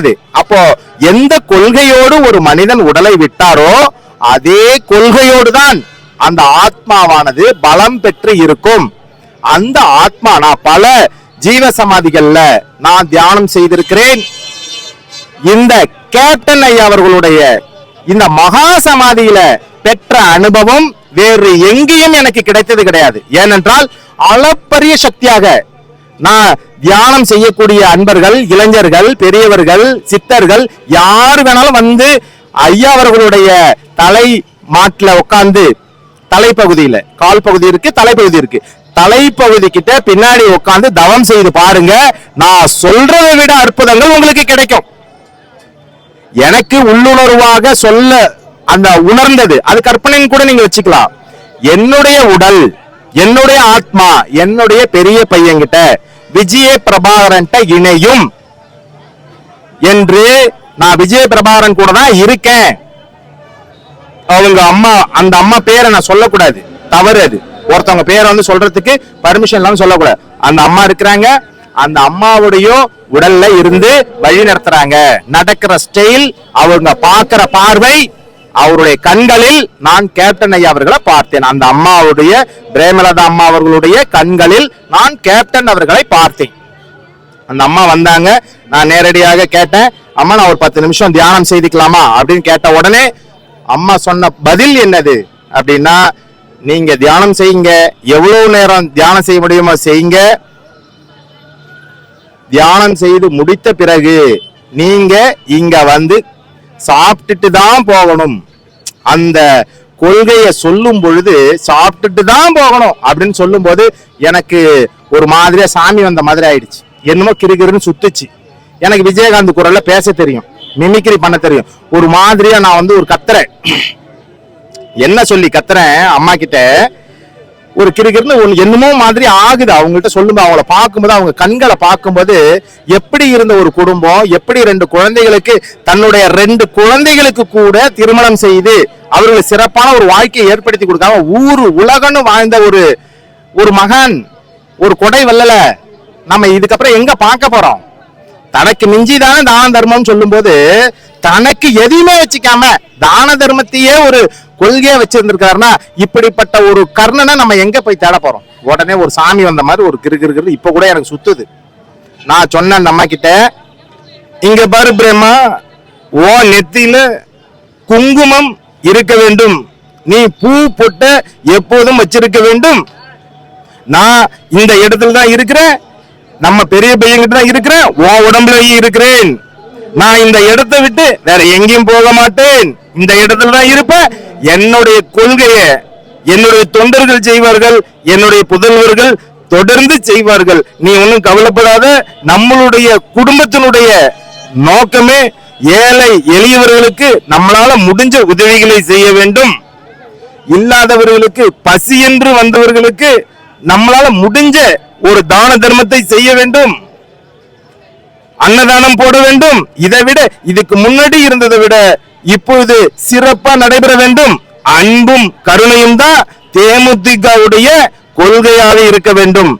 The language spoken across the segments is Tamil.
இது. அப்போ எந்த கொள்கையோடு ஒரு மனிதன் உடலை விட்டாரோ அதே கொள்கையோடு தான் அந்த ஆத்மாவானது பலம் பெற்று இருக்கும். அந்த ஆத்மா நான் பல ஜீவ சமாதிகள்ல நான் தியானம் செய்திருக்கிறேன். இந்த கேப்டன் ஐயா அவர்களுடைய இந்த மகா சமாதியில பெற்ற அனுபவம் வேறு எங்கேயும் எனக்கு கிடைத்தது கிடையாது. ஏனென்றால் அளப்பரிய சக்தியாக நான் தியானம் செய்யக்கூடிய அன்பர்கள் இளைஞர்கள் பெரியவர்கள் சித்தர்கள் யார் வேணாலும் வந்து ஐயா அவர்களுடைய தலை மாட்டுல உட்காந்து தலைப்பகுதியில கால் பகுதி இருக்கு தலைப்பகுதி இருக்கு. தலைப்பகுதி கிட்ட பின்னாடி உட்கார்ந்து தவம் செய்து பாருங்க நான் சொல்றதை விட அற்புதங்கள் உங்களுக்கு கிடைக்கும். எனக்கு உள்ளுணர்வாக சொல்ல அந்த உணர்ந்தது அது கற்பனைன்னு கூட நீங்க வச்சுக்கலாம். என்னுடைய உடல் என்னுடைய ஆத்மா என்னுடைய பெரிய பையன்கிட்ட விஜய பிரபாகரன் இணையும் என்று நான் விஜய பிரபாகரன் கூட தான் இருக்கேன். அவங்க அம்மா அந்த அம்மா பேரை நான் சொல்லக்கூடாது. தவறு அது. ஒருத்தவங்க பேரை வந்து சொல்றதுக்கு பர்மிஷன் இல்லாம சொல்லக்கூடாது. அந்த அம்மா இருக்கிறாங்க. அந்த அம்மாவுடைய உடல்ல இருந்து வழி நடத்துறாங்க. நடக்கிற ஸ்டைல் அவங்க பார்க்கிற பார்வை அவருடைய கண்களில் நான் கேப்டன் ஐயா அவர்களை பார்த்தேன். அந்த அம்மாவுடைய பிரேமலதா அம்மா அவர்களுடைய கண்களில் நான் கேப்டன் அவர்களை பார்த்தேன். அந்த அம்மா வந்தாங்க. நான் நேரடியாக கேட்டேன் அம்மா நான் ஒரு பத்து நிமிஷம் தியானம் செய்துக்கலாமா? அப்படின்னு கேட்ட உடனே அம்மா சொன்ன பதில் என்னது? அப்படின்னா நீங்க தியானம் செய்யுங்க. எவ்வளவு நேரம் தியானம் செய்ய முடியுமோ செய்யுங்க. தியானம் செய்து முடித்த பிறகு நீங்க இங்க வந்து சாப்பிட்டுட்டு தான் போகணும். அந்த கொள்கையை சொல்லும் பொழுது சாப்பிட்டுட்டு தான் போகணும் அப்படின்னு சொல்லும்போது எனக்கு ஒரு மாதிரியா சாமி வந்த மாதிரி ஆயிடுச்சு. என்னமோ கிறுகிறுன்னு சுத்துச்சு. எனக்கு விஜயகாந்த் குரல்ல பேச தெரியும். மிமிக்ரி பண்ண தெரியும். ஒரு மாதிரியா நான் வந்து ஒரு கத்துறேன். என்ன சொல்லி கத்துறேன்? அம்மா கிட்ட ஒரு கிறுகிறுன்னு ஒன்று என்னமோ மாதிரி ஆகுது. அவங்கள்ட்ட சொல்லும்போது அவங்கள பார்க்கும்போது அவங்க கண்களை பார்க்கும்போது எப்படி இருந்த ஒரு குடும்பம் எப்படி ரெண்டு குழந்தைகளுக்கு தன்னுடைய ரெண்டு குழந்தைகளுக்கு கூட திருமணம் செய்து அவர்களுக்கு சிறப்பான ஒரு வாழ்க்கையை ஏற்படுத்தி கொடுக்காம ஊர் உலகன்னு வாழ்ந்த ஒரு ஒரு மகன் ஒரு கொடை வல்லல. நம்ம இதுக்கப்புறம் எங்க பார்க்க போறோம்? தனக்கு மிஞ்சிதானே தான தர்மம் சொல்லும்போது தனக்கு எதையுமே வச்சுக்காம தான தர்மத்தையே ஒரு கொள்கையா வச்சிருந்திருக்காருன்னா இப்படிப்பட்ட ஒரு கர்ணனை நம்ம எங்க போய் தேட போறோம்? உடனே ஒரு சாமி வந்த மாதிரி ஒரு கிரு கிரு இப்ப கூட எனக்கு சுத்துது. நான் சொன்னேன் அந்த அம்மா கிட்ட இங்க பாரு பிரேமா ஓ நெத்தியில குங்குமம் இருக்க வேண்டும். நீ பூ பொட்ட எப்போதும் வச்சிருக்க வேண்டும். நான் இந்த இடத்துல தான் இருக்கிறேன். நம்ம பெரிய பையன்கிட்ட தான் இருக்கிறேன். உன் உடம்புலயும் இருக்கிறேன். நான் இந்த இடத்தை விட்டு வேற எங்கேயும் போக மாட்டேன். இந்த இடத்துல தான் இருப்பேன். என்னுடைய கொள்கையை என்னுடைய தொண்டர்கள் செய்வார்கள் என்னுடைய புதல்வர்கள் தொடர்ந்து செய்வார்கள். நீ ஒன்றும் கவலைப்படாத. நம்மளுடைய குடும்பத்தினுடைய நோக்கமே ஏழை எளியவர்களுக்கு நம்மளால முடிஞ்ச உதவிகளை செய்ய வேண்டும். இல்லாதவர்களுக்கு பசி என்று வந்தவர்களுக்கு நம்மளால முடிஞ்ச ஒரு தான தர்மத்தை செய்ய வேண்டும். அன்னதானம் போட வேண்டும். இதை விட இதுக்கு முன்னாடி இருந்ததை விட இப்பொழுது சிறப்பா நடைபெற வேண்டும். அன்பும் கருணையும் தான் தேமுதிகவுடைய கொள்கையாக இருக்க வேண்டும்.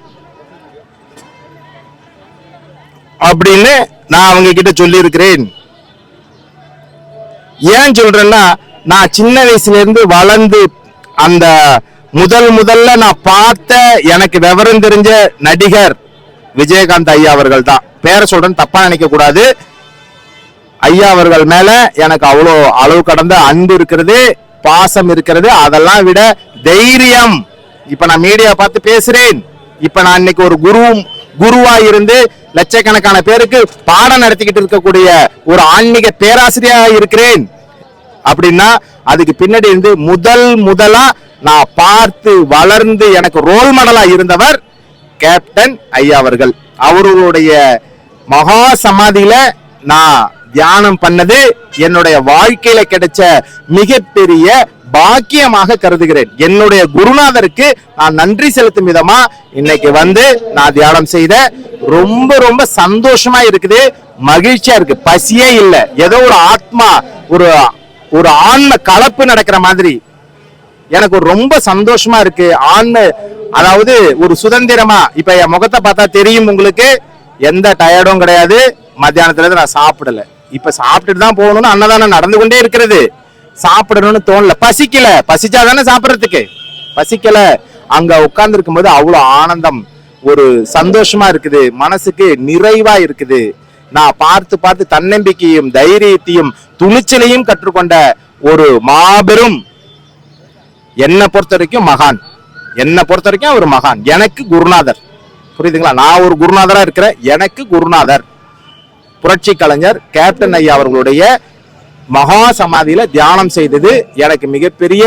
அப்படின்னு நான் அவங்க கிட்ட சொல்லி இருக்கிறேன் ஏன் சொல்றேன்னா நான் சின்ன வயசுல இருந்து வளர்ந்து அந்த முதல் முதல்ல நான் பார்த்த எனக்கு விவரம் தெரிஞ்ச நடிகர் விஜயகாந்த் ஐயா அவர்கள் தான் பேரை சொல்றேன் தப்பா நினைக்க கூடாது ஐயா அவர்கள் மேல எனக்கு அவ்வளோ அளவு கடந்த அன்பு இருக்கிறது பாசம் இருக்கிறது. அதெல்லாம் விட தைரியம். இப்ப நான் மீடியா பார்த்து பேசுறேன். இப்ப நான் இன்னைக்கு ஒரு குரு குருவா இருந்து லட்சக்கணக்கான பேருக்கு பாடம் நடத்திக்கிட்டு இருக்கக்கூடிய ஒரு ஆன்மீக பேராசிரியராக இருக்கிறேன். அப்படின்னா அதுக்கு பின்னாடி இருந்து முதல் முதலா நான் பார்த்து வளர்ந்து எனக்கு ரோல் மாடலா இருந்தவர் கேப்டன் ஐயா அவர்கள். அவர்களுடைய மகா சமாதியில நான் தியானம் பண்ணது என்னுடைய வாழ்க்கையில கிடைச்ச மிகப்பெரிய பாக்கியமாக கருதுகிறேன். என்னுடைய குருநாதருக்கு நான் நன்றி செலுத்தும் விதமா இன்னைக்கு வந்து நான் தியானம் செய்த ரொம்ப ரொம்ப சந்தோஷமா இருக்குது மகிழ்ச்சியா இருக்கு. பசியே இல்லை. ஏதோ ஒரு ஆத்மா ஒரு ஒரு ஆன்ம கலப்பு நடக்கிற மாதிரி எனக்கு ரொம்ப சந்தோஷமா இருக்கு. ஆன்ம அதாவது ஒரு சுதந்திரமா இப்ப என் முகத்தை பார்த்தா தெரியும் உங்களுக்கு. எந்த டயர்டும் கிடையாது. மத்தியானத்துல இருந்து நான் சாப்பிடல. இப்ப சாப்பிட்டுட்டு தான் போகணும்னு அன்னதானம் நடந்து கொண்டே இருக்கிறது. சாப்பிடணும்னு தோணல. பசிக்கல. பசிச்சா தானே சாப்பிடறதுக்கு? பசிக்கல. அங்க உட்கார்ந்து இருக்கும்போது அவ்வளவு ஆனந்தம். ஒரு சந்தோஷமா இருக்குது. மனசுக்கு நிறைவா இருக்குது. நான் பார்த்து பார்த்து தன்னம்பிக்கையும் தைரியத்தையும் துணிச்சலையும் கற்றுக்கொண்ட ஒரு மாபெரும் என்னை பொறுத்த வரைக்கும் மகான். என்னை பொறுத்த வரைக்கும் அவர் மகான். எனக்கு குருநாதர். புரியுதுங்களா? நான் ஒரு குருநாதரா இருக்கிறேன். எனக்கு குருநாதர். புரட்சி கலைஞர் கேப்டன் ஐயா அவர்களுடைய மகா சமாதியில தியானம் செய்தது எனக்கு மிகப்பெரிய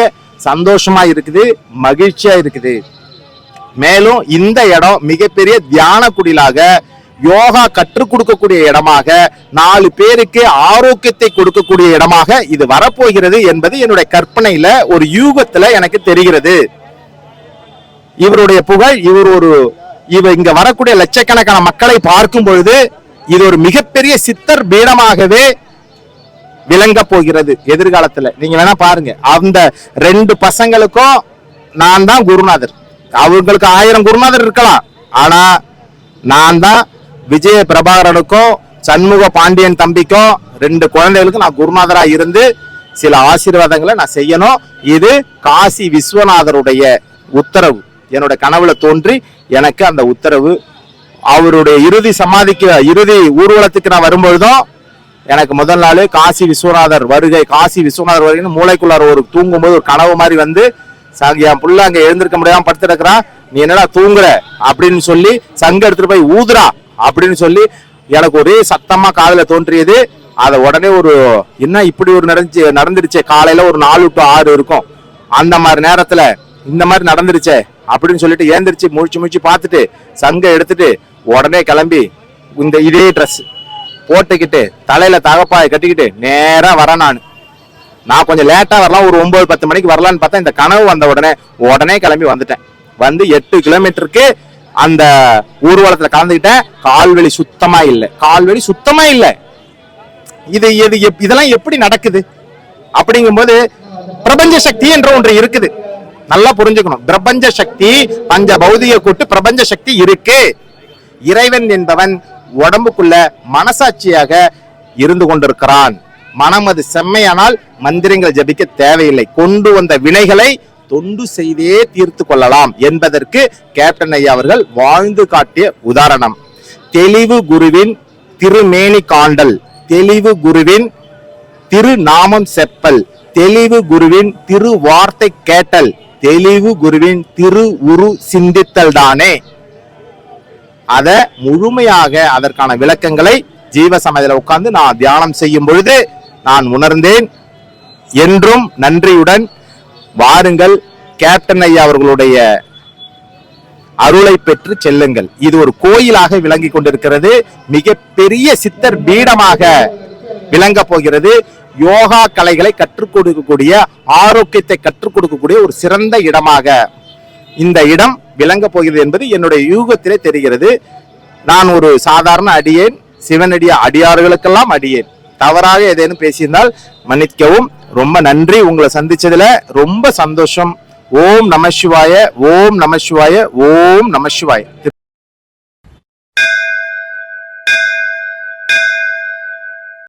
சந்தோஷமா இருக்குது மகிழ்ச்சியா இருக்குது. மேலும் இந்த இடம் மிகப்பெரிய தியான குடிலாக யோகா கற்றுக் கொடுக்கக்கூடிய இடமாக நாலு பேருக்கு ஆரோக்கியத்தை கொடுக்கக்கூடிய இடமாக இது வரப்போகிறது என்பது என்னுடைய கற்பனையில ஒரு யூகத்துல எனக்கு தெரிகிறது. இவருடைய புகழ் இவர் ஒரு இவ இங்க வரக்கூடிய லட்சக்கணக்கான மக்களை பார்க்கும் பொழுது இது ஒரு மிகப்பெரிய சித்தர் பீடமாகவே விளங்க போகிறது எதிர்காலத்துல. நீங்க வேணா பாருங்க. அந்த ரெண்டு பசங்களுக்கும் நான் தான் குருநாதர். அவங்களுக்கு ஆயிரம் குருநாதர் இருக்கலாம். ஆனா நான் தான் விஜய பிரபாகரனுக்கும் சண்முக பாண்டியன் தம்பிக்கும் ரெண்டு குழந்தைகளுக்கும் நான் குருநாதரா இருந்து சில ஆசீர்வாதங்களை நான் செய்யணும். இது காசி விஸ்வநாதருடைய உத்தரவு. என்னோட கனவுல தோன்றி எனக்கு அந்த உத்தரவு. அவருடைய இறுதி சமாதிக்கு இறுதி ஊர்வலத்துக்கு நான் வரும்பொழுதும் எனக்கு முதல் நாள் காசி விஸ்வநாதர் வருகை காசி விஸ்வநாதர் வருகைன்னு மூளைக்குள்ளார ஒரு தூங்கும்போது ஒரு கனவு மாதிரி வந்து சாங்க என் புள்ள அங்க எழுந்திருக்க முடியாம படுத்துருக்கிறான். நீ என்னடா தூங்குற? அப்படின்னு சொல்லி சங்க எடுத்துட்டு போய் ஊதுறா. அப்படின்னு சொல்லி எனக்கு ஒரே சத்தமா காதில் தோன்றியது. அதை உடனே ஒரு என்ன இப்படி ஒரு நடந்துச்சு நடந்துருச்சே காலையில ஒரு நாலு டு ஆறு இருக்கும். அந்த மாதிரி நேரத்துல இந்த மாதிரி நடந்துருச்சே அப்படின்னு சொல்லிட்டு ஏந்திரிச்சு முழிச்சு முழிச்சு பார்த்துட்டு சங்கை எடுத்துட்டு உடனே கிளம்பி இந்த இதே ட்ரெஸ் போட்டுக்கிட்டு தலையில தகப்பாய் கட்டிக்கிட்டு நேரா வரேன் நான். நான் கொஞ்சம் லேட்டா வரலாம் ஒரு ஒன்பது பத்து மணிக்கு வரலான்னு பார்த்தா இந்த கனவு வந்த உடனே உடனே கிளம்பி வந்துட்டேன். வந்து எட்டு கிலோமீட்டருக்கு அந்த ஊர்வலத்துல கலந்துக்கிட்டேன் கால்வெளி சுத்தமா இல்லை. கால்வெளி சுத்தமா இல்லை. இது எது இதெல்லாம் எப்படி நடக்குது? அப்படிங்கும்போது பிரபஞ்ச சக்தி என்ற ஒன்று இருக்குது. நல்லா புரிஞ்சுக்கணும். பிரபஞ்ச சக்தி பஞ்ச பௌதிக கூட்டு பிரபஞ்ச சக்தி இருக்கு. இறைவன் என்பவன் உடம்புக்குள்ள மனசாட்சியாக இருந்து கொண்டிருக்கிறான். மனம் அது செம்மையானால் மந்திரங்கள் ஜபிக்க தேவையில்லை. கொண்டு வந்த வினைகளை தொண்டு செய்தே தீர்த்து கொள்ளலாம் என்பதற்கு கேப்டன் ஐயா அவர்கள் வாழ்ந்து காட்டிய உதாரணம். தெளிவு குருவின் திருமேனி காண்டல் தெளிவு குருவின் திருநாமம் செப்பல் தெளிவு குருவின் திரு வார்த்தை கேட்டல் தெளிவு குருவின் திரு உரு சிந்தித்தல் தானே. அத முழுமையாக அதற்கான விளக்கங்களை ஜீவ சமாதியில உட்கார்ந்து நான் தியானம் செய்யும் பொழுது நான் உணர்ந்தேன். என்றும் நன்றியுடன் வாருங்கள் கேப்டன் ஐயா அவர்களுடைய அருளை பெற்று செல்லுங்கள். இது ஒரு கோயிலாக விளங்கி கொண்டிருக்கிறது. மிகப்பெரிய சித்தர் பீடமாக விளங்க போகிறது. யோகா கலைகளை கற்றுக் கொடுக்கக்கூடிய ஆரோக்கியத்தை கற்றுக் கொடுக்கக்கூடிய ஒரு சிறந்த இடமாக இந்த இடம் விளங்க போகிறது என்பது என்னுடைய யூகத்திலே தெரிகிறது. நான் ஒரு சாதாரண அடியேன் சிவனடிய அடியார்களுக்கெல்லாம் அடியேன். தவறாக ஏதேனும் பேசியிருந்தால் மன்னிக்கவும். ரொம்ப நன்றி. உங்களை சந்திச்சதுல ரொம்ப சந்தோஷம். ஓம் நம சிவாய ஓம் நம சிவாய ஓம் நம சிவாய.